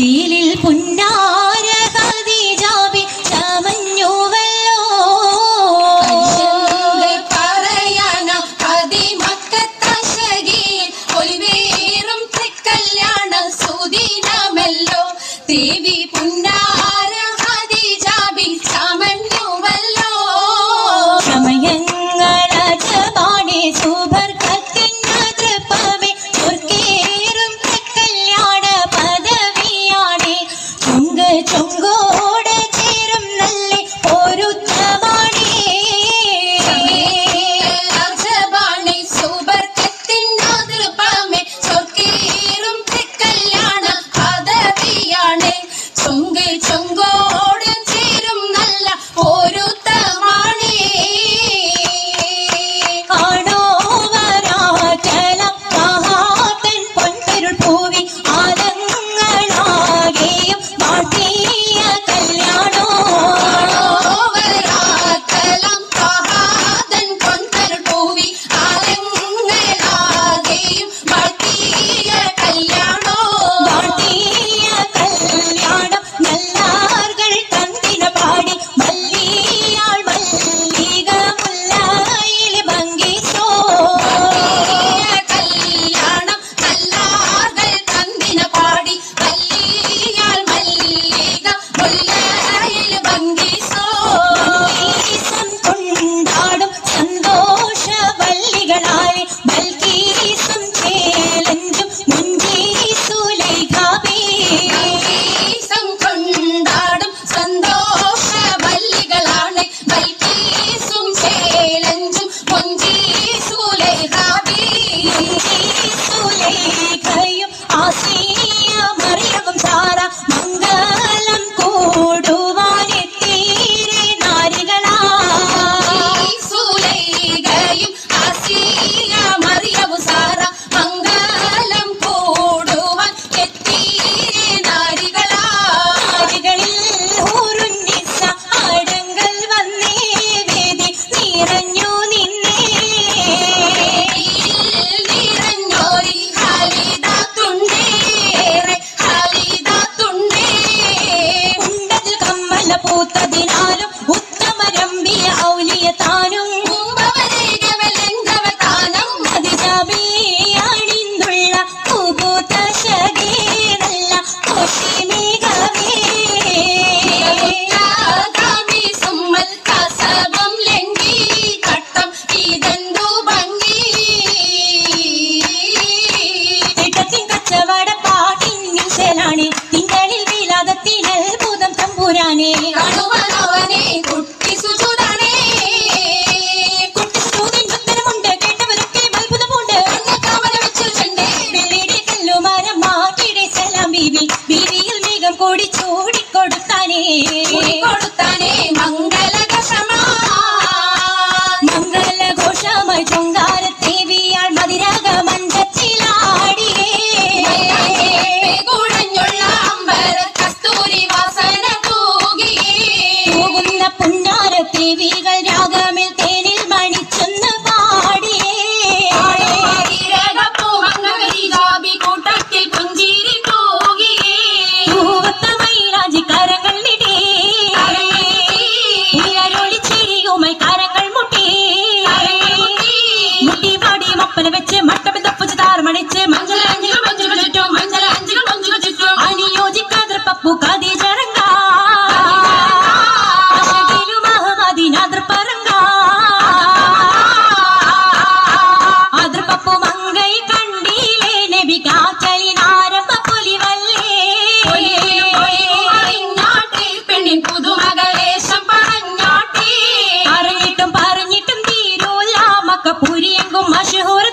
Сили 나의 전거 പൂത്തതിനാലും സുചുതനെ കുട്ടി സുചുതനെ കുട്ടി സുചുതൻ ഭക്തനുമുണ്ട് കേട്ടവരൊക്കെ അത്ഭുതമുണ്ട്. കാവല വെച്ചിട്ടുണ്ട് വെള്ളിയുടെ കല്ലുമാരം മാറ്റിയുടെ സലാം ബീവി. ബീവിയിൽ മേഘം കൂടി ചൂടിക്കൊടുത്താനേ. को मशहूर